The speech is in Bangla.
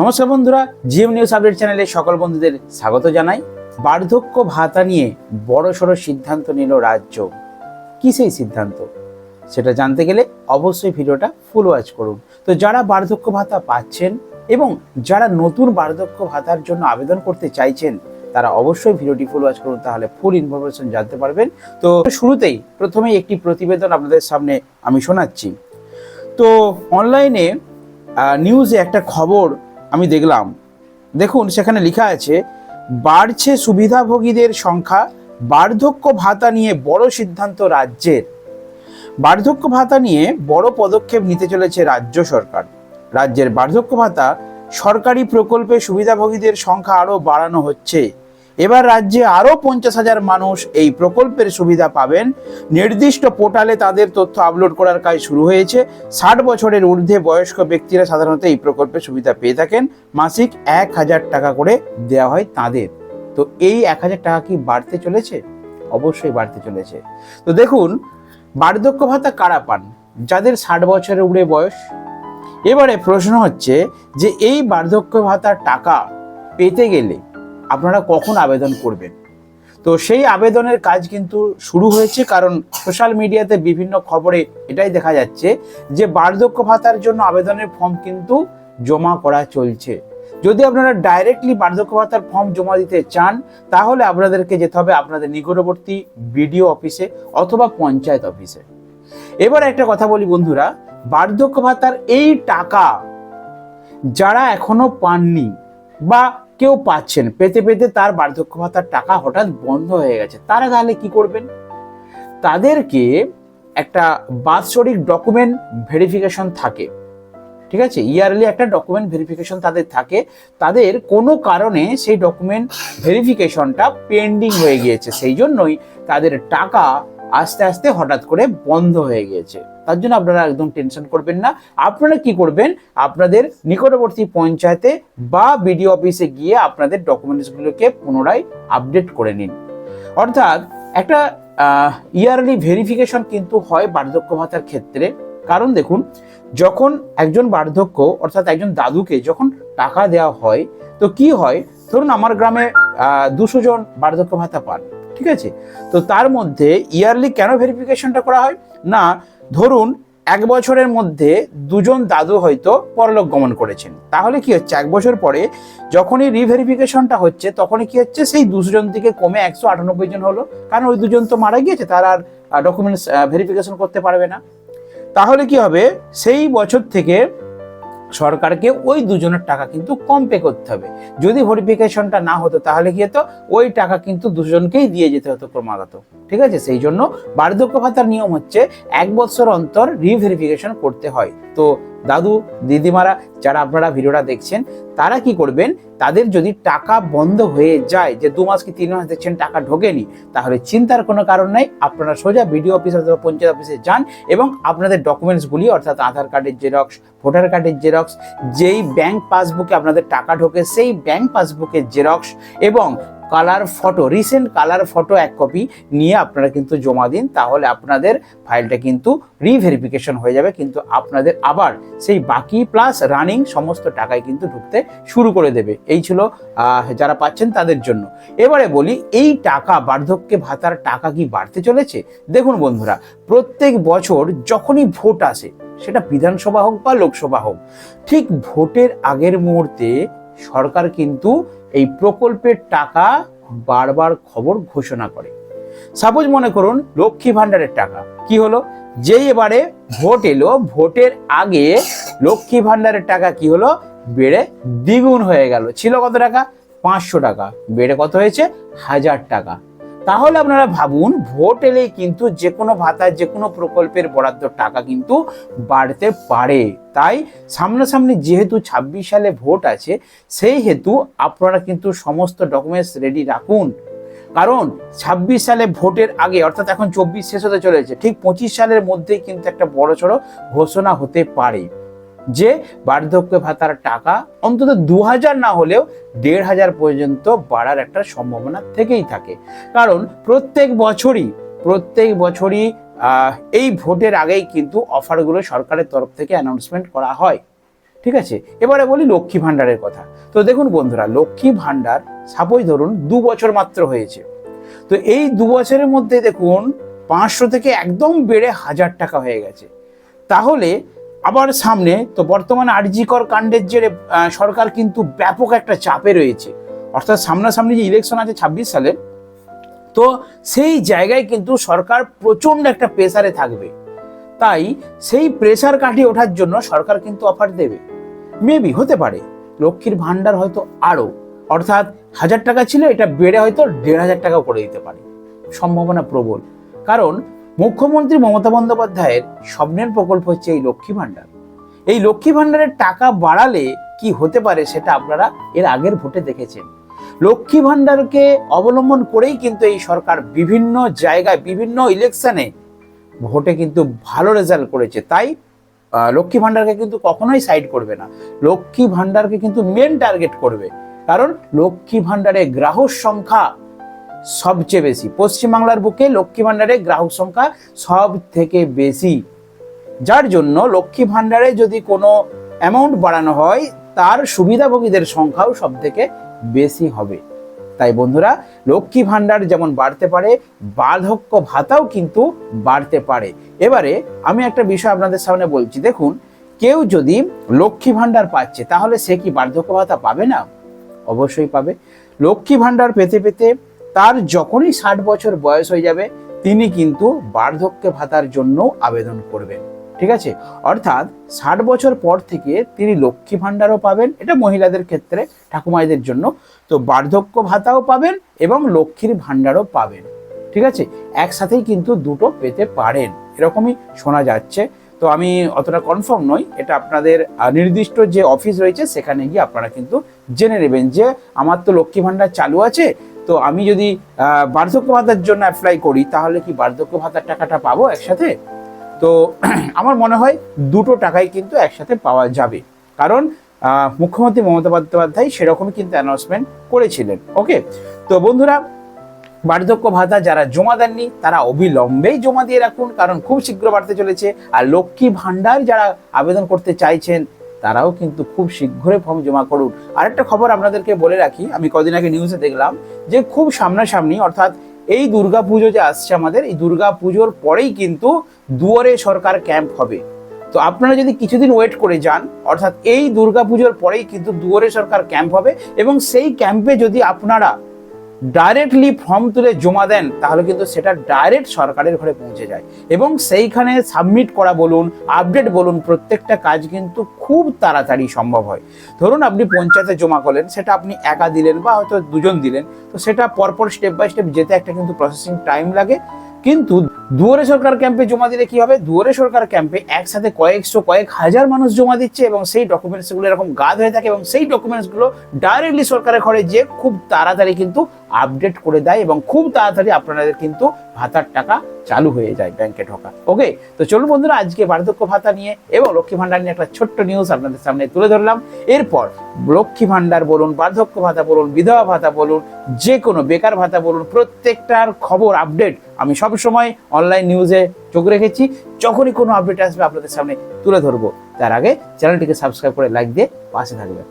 নমস্কার বন্ধুরা, জিএম নিউজ আপডেট চ্যানেলে সকল বন্ধুদের স্বাগত জানাই। বার্ধক্য ভাতা নিয়ে বড় সড়ো সিদ্ধান্ত নিল রাজ্য। কি সেই সিদ্ধান্ত? সেটা জানতে গেলে অবশ্যই ভিডিওটা ফুল ওয়াচ করুন। তো যারা বার্ধক্য ভাতা পাচ্ছেন এবং যারা নতুন বার্ধক্য ভাতার জন্য আবেদন করতে চাইছেন, তারা অবশ্যই ভিডিওটি ফুল ওয়াচ করুন, তাহলে ফুল ইনফরমেশন জানতে পারবেন। তো শুরুতেই প্রথমেই একটি প্রতিবেদন আপনাদের সামনে আমি শোনাচ্ছি। তো অনলাইনে নিউজে একটা খবর আমি দেখলাম। দেখুন, সেখানে লেখা আছে, বাড়ছে সুবিধাভোগীদের সংখ্যা, বার্ধক্য ভাতা নিয়ে বড় সিদ্ধান্ত রাজ্যের। বার্ধক্য ভাতা নিয়ে বড় পদক্ষেপ নিতে চলেছে রাজ্য সরকার। রাজ্যের বার্ধক্য ভাতা সরকারি প্রকল্পে সুবিধাভোগীদের সংখ্যা আরও বাড়ানো হচ্ছে। এবার রাজ্যে আরও পঞ্চাশ হাজার মানুষ এই প্রকল্পের সুবিধা পাবেন। নির্দিষ্ট পোর্টালে তাদের তথ্য আপলোড করার কাজ শুরু হয়েছে। ষাট বছরের ঊর্ধ্বে বয়স্ক ব্যক্তিরা সাধারণত এই প্রকল্পের সুবিধা পেয়ে থাকেন। মাসিক এক হাজার টাকা করে দেওয়া হয় তাদের। তো এই এক হাজার টাকা কি বাড়তে চলেছে? অবশ্যই বাড়তে চলেছে। তো দেখুন, বার্ধক্য ভাতা কারা পান? যাদের ষাট বছরের উড়ে বয়স। এবারে প্রশ্ন হচ্ছে যে এই বার্ধক্য ভাতার টাকা পেতে গেলে আপনারা কখন আবেদন করবেন? তো সেই আবেদনের কাজ কিন্তু শুরু হয়েছে কারণ সোশ্যাল মিডিয়াতে বিভিন্ন খবরে এটাই দেখা যাচ্ছে যে বার্ধক্য ভাতার জন্য আবেদনের ফর্ম কিন্তু জমা করা চলছে। যদি আপনারা ডাইরেক্টলি বার্ধক্য ভাতার ফর্ম জমা দিতে চান, তাহলে আপনাদেরকে যেতে হবে আপনাদের নিকটবর্তী বিডিও অফিসে অথবা পঞ্চায়েত অফিসে। এবার একটা কথা বলি বন্ধুরা, বার্ধক্য ভাতার এই টাকা যারা এখনও পাননি বা কেউ পাচ্ছেন। পেতে পেতে তার বার্ধক্য ভাতার টাকা হঠাৎ বন্ধ হয়ে গেছে। তারা তাহলে কি করবেন? তাদেরকে একটা বাৎসরিক ডকুমেন্ট ভেরিফিকেশন থাকে। ঠিক আছে? ইয়ারলি একটা ডকুমেন্ট ভেরিফিকেশন তাদের থাকে। তাদের কোনো কারণে সেই ডকুমেন্ট ভেরিফিকেশনটা পেন্ডিং হয়ে গিয়েছে। সেই জন্যই তাদের টাকা আস্তে আস্তে হঠাৎ করে বন্ধ হয়ে গিয়েছে। তার জন্য আপনারা একদম টেনশন করবেন না। আপনারা কি করবেন? আপনাদের নিকটবর্তী পঞ্চায়েতে বা বিডিও অফিসে গিয়ে আপনাদের ডকুমেন্টসগুলোকে পুনরায় আপডেট করে নিন। অর্থাৎ একটা ইয়ারলি ভেরিফিকেশন কিন্তু হয় বার্ধক্য ভাতার ক্ষেত্রে। কারণ দেখুন, যখন একজন বার্ধক্য, অর্থাৎ একজন দাদুকে যখন টাকা দেওয়া হয়, তো কি হয়? ধরুন আমার গ্রামে দুশো জন বার্ধক্য ভাতা পান। ঠিক আছে? তো তার মধ্যে ইয়ারলি কেন ভেরিফিকেশনটা করা হয়? না, ধরুন এক বছরের মধ্যে দুজন দাদু হয়তো পরলোক গমন করেছেন। তাহলে কি হচ্ছে? এক বছর পরে যখনই রিভেরিফিকেশনটা হচ্ছে, তখনই কি হচ্ছে? সেই দুশো জন থেকে কমে একশো আটানব্বই জন হলো। কারণ ওই দুজন তো মারা গিয়েছে, তারা আর ডকুমেন্টস ভেরিফিকেশন করতে পারবে না। তাহলে কি হবে? সেই বছর থেকে সরকারকে ওই দুজনের টাকা কিন্তু কম পে করতে হবে। যদি ভেরিফিকেশনটা না হতো তাহলে কি হতো? ওই টাকা কিন্তু দুজনকেই দিয়ে যেতে হতো ক্রমাগত। ঠিক আছে? সেই জন্য বার্ধক্য ভাতার নিয়ম হচ্ছে এক বছর অন্তর রিভেরিফিকেশন করতে হয়। তো দাদু, দিদিমারা যারা আপনারা ভিডিওটা দেখছেন, তারা কি করবেন? তাদের যদি টাকা বন্ধ হয়ে যায়, যে দু মাস কি তিন মাস দেখছেন টাকা ঢোকেনি, তাহলে চিন্তার কোনো কারণ নাই, আপনারা সোজা বিডিও অফিস অথবা পঞ্চায়েত অফিসে যান এবং আপনাদের ডকুমেন্টসগুলি অর্থাৎ আধার কার্ডের জেরক্স ভোটার কার্ডের জেরক্স যেই ব্যাংক পাসবুকে আপনাদের টাকা ঢোকে, সেই ব্যাংক পাসবুকের জেরক্স এবং colour photo recent colour photo এক কপি নিয়ে আপনারা কিন্তু জমা দিন, তাহলে আপনাদের ফাইলটা কিন্তু রিভেরিফিকেশন হয়ে যাবে, কিন্তু আপনাদের আবার সেই বাকি প্লাস রানিং সমস্ত টাকাই কিন্তু ঢুকতে শুরু করে দেবে। এই ছিল যারা পাচ্ছেন তাদের জন্য। এবারে বলি, এই টাকা বার্ধক্যে ভাতার টাকা কি বাড়তে চলেছে? দেখুন বন্ধুরা, প্রত্যেক বছর যখনই ভোট আসে, সেটা বিধানসভা হোক বা লোকসভা হোক, ঠিক ভোটের আগের মুহূর্তে সরকার কিন্তু এই প্রকল্পের টাকা বারবার খবর ঘোষণা করে। সাপোজ মনে করুন, লক্ষ্মী ভাণ্ডারের টাকা। কি হলো? যেই এবারে ভোট এলো, ভোটের আগে লক্ষ্মী ভাণ্ডারের টাকা কি হলো? বেড়ে দ্বিগুণ হয়ে গেল। ছিল কত টাকা? পাঁচশো টাকা। বেড়ে কত হয়েছে? হাজার টাকা। তাহলে আপনারা ভাবুন, ভোট এলেই কিন্তু যে কোনো ভাতার যে কোনো প্রকল্পের বরাদ্দ টাকা কিন্তু বাড়তে পারে। তাই সামনাসামনি যেহেতু ছাব্বিশ সালে ভোট আছে, সেই হেতু আপনারা কিন্তু সমস্ত ডকুমেন্টস রেডি রাখুন। কারণ ছাব্বিশ সালে ভোটের আগে, অর্থাৎ এখন চব্বিশ শেষ হতে চলেছে, ঠিক পঁচিশ সালের মধ্যেই কিন্তু একটা বড় সড়ো ঘোষণা হতে পারে। যে বার্ধক্য ভাতার টাকা অন্তত দু হাজার না হলেও দেড় হাজার পর্যন্ত বাড়ার একটা সম্ভাবনা থেকেই থাকে। কারণ প্রত্যেক বছরই প্রত্যেক বছরই এই ভোটের আগেই কিন্তু অফারগুলো সরকারের তরফ থেকে অ্যানাউন্সমেন্ট করা হয়। ঠিক আছে? এবারে বলি লক্ষ্মী ভাণ্ডারের কথা। তো দেখুন বন্ধুরা, লক্ষ্মী ভাণ্ডার সাপোজ ধরুন দু বছর মাত্র হয়েছে। তো এই দু বছরের মধ্যে দেখুন পাঁচশো থেকে একদম বেড়ে হাজার টাকা হয়ে গেছে। তাহলে আবার সামনে তো বর্তমানে আরজিকর কাণ্ডের জেরে সরকার কিন্তু ব্যাপক একটা চাপে রয়েছে। অর্থাৎ সামনাসামনি যে ইলেকশন আছে ছাব্বিশ সালে, তো সেই জায়গায় কিন্তু সরকার প্রচণ্ড একটা প্রেসারে থাকবে। তাই সেই প্রেসার কাটিয়ে ওঠার জন্য সরকার কিন্তু অফার দেবে। মেবি হতে পারে। লক্ষ্মীর ভাণ্ডার হয়তো আরও। অর্থাৎ হাজার টাকা ছিল, এটা বেড়ে হয়তো দেড় হাজার টাকাও করে দিতে পারে। সম্ভাবনা প্রবল। কারণ মুখ্যমন্ত্রী মমতা বন্দ্যোপাধ্যায়ের স্বপ্নের প্রকল্প হচ্ছে এই লক্ষ্মী ভাণ্ডার। এই লক্ষ্মী ভাণ্ডারের টাকা বাড়ালে কি হতে পারে সেটা আপনারা এর আগের ভোটে দেখেছেন। লক্ষ্মী ভাণ্ডারকে অবলম্বন করেই কিন্তু এই সরকার বিভিন্ন জায়গায়, বিভিন্ন ইলেকশনে ভোটে কিন্তু ভালো রেজাল্ট করেছে। তাই লক্ষ্মী ভাণ্ডারকে কিন্তু কখনোই সাইড করবে না। লক্ষ্মী ভাণ্ডারকে কিন্তু মেন টার্গেট করবে। কারণ, লক্ষ্মী ভাণ্ডারে গ্রাহক সংখ্যা সবচেয়ে বেশি। পশ্চিমবাংলার বুকে লক্ষ্মী ভাণ্ডারে গ্রাহক সংখ্যা সব থেকে বেশি। যার জন্য লক্ষ্মী ভাণ্ডারে যদি কোনো অ্যামাউন্ট বাড়ানো হয়, তার সুবিধাভোগীদের সংখ্যাও সব থেকে বেশি হবে। তাই বন্ধুরা, লক্ষ্মী ভাণ্ডার যেমন বাড়তে পারে, বার্ধক্য ভাতাও কিন্তু বাড়তে পারে। এবারে আমি একটা বিষয় আপনাদের সামনে বলছি। দেখুন, কেউ যদি লক্ষ্মী ভাণ্ডার পাচ্ছে, তাহলে সে কি বার্ধক্য ভাতা পাবে না? অবশ্যই পাবে। লক্ষ্মী ভাণ্ডার পেতে পেতে তার যখনই ষাট বছর বয়স হয়ে যাবে, তিনি কিন্তু বার্ধক্য ভাতার জন্য আবেদন করবেন। ঠিক আছে? অর্থাৎ ষাট বছর পর থেকে তিনি লক্ষ্মী ভাণ্ডারও পাবেন, এটা মহিলাদের ক্ষেত্রে ঠাকুমাইদের জন্য। তো বার্ধক্য ভাতাও পাবেন এবং লক্ষ্মীর ভাণ্ডারও পাবেন। ঠিক আছে? একসাথেই কিন্তু দুটো পেতে পারেন। এরকমই শোনা যাচ্ছে। তো আমি অতটা কনফার্ম নই, এটা আপনাদের নির্দিষ্ট যে অফিস রয়েছে, সেখানে গিয়ে আপনারা কিন্তু জেনে নেবেন যে আমার তো লক্ষ্মী ভাণ্ডার চালু আছে তো আমি যদি বার্ধক্য ভাতার জন্য অ্যাপ্লাই করি, তাহলে কি বার্ধক্য ভাতার টাকাটা পাবো একসাথে? তো আমার মনে হয় দুটো টাকাই কিন্তু একসাথে পাওয়া যাবে। কারণ মুখ্যমন্ত্রী মমতা বন্দ্যোপাধ্যায় সেরকমই কিন্তু অ্যানাউন্সমেন্ট করেছিলেন। ওকে তো বন্ধুরা, বার্ধক্য ভাতা যারা জমা দেননি, তারা অবিলম্বেই জমা দিয়ে রাখুন, কারণ খুব শীঘ্র বাড়তে চলেছে। আর লক্ষ্মী ভাণ্ডার যারা আবেদন করতে চাইছেন তারাও কিন্তু খুব শীঘ্রই ফর্ম জমা করুন আরেকটা খবর আপনাদেরকে বলে রাখি, আমি কদিন আগে নিউজে দেখলাম যে খুব সামনাসামনি, অর্থাৎ এই দুর্গা পুজো যে আসছে আমাদের, এই দুর্গা পুজোর পরেই কিন্তু দুয়ারে সরকার ক্যাম্প হবে। তো আপনারা যদি কিছুদিন ওয়েট করে যান, অর্থাৎ এই দুর্গা পুজোর পরেই কিন্তু দুয়ারে সরকার ক্যাম্প হবে এবং সেই ক্যাম্পে যদি আপনারা ডাইরেক্টলি ফর্ম তুলে জমা দেন, তাহলে কিন্তু সেটা ডাইরেক্ট সরকারের ঘরে পৌঁছে যায়। এবং সেইখানে সাবমিট করা বলুন আপডেট বলুন, প্রত্যেকটা কাজ কিন্তু খুব তাড়াতাড়ি সম্ভব হয়। ধরুন আপনি পঞ্চায়েতে জমা করলেন, সেটা আপনি একা দিলেন বা হয়তো দুজন দিলেন, তো সেটা পরপর স্টেপ বাই স্টেপ যেতে একটা কিন্তু প্রসেসিং টাইম লাগে। কিন্তু দুয়ারে সরকার ক্যাম্পে জমা দিলে কি হবে? দুয়ারে সরকার ক্যাম্পে একসাথে কয়েকশো কয়েক হাজার মানুষ জমা দিচ্ছে এবং সেই ডকুমেন্টসগুলো এরকম গাদ হয়ে থাকে এবং সেই ডকুমেন্টসগুলো ডাইরেক্টলি সরকারের ঘরে যে খুব তাড়াতাড়ি কিন্তু আপডেট করে দেয় এবং খুব তাড়াতাড়ি আপনাদের কিন্তু ভাতার টাকা চালু হয়ে যায় ব্যাংকে ঢোকা। ওকে তো চলুন বন্ধুরা, আজকে বার্ধক্য ভাতা নিয়ে এবং লক্ষ্মী ভাণ্ডার নিয়ে একটা ছোট্ট নিউজ আপনাদের সামনে তুলে ধরলাম। এরপর লক্ষ্মী ভাণ্ডার বলুন, বার্ধক্য ভাতা বলুন, বিধবা ভাতা বলুন, যে কোনো বেকার ভাতা বলুন, প্রত্যেকটার খবর আপডেট আমি সব সময় অনলাইন নিউজে চোখ রেখেছি। যখনই কোনো আপডেট আসবে আপনাদের সামনে তুলে ধরবো। তার আগে চ্যানেলটিকে সাবস্ক্রাইব করে লাইক দিয়ে পাশে থাকবেন।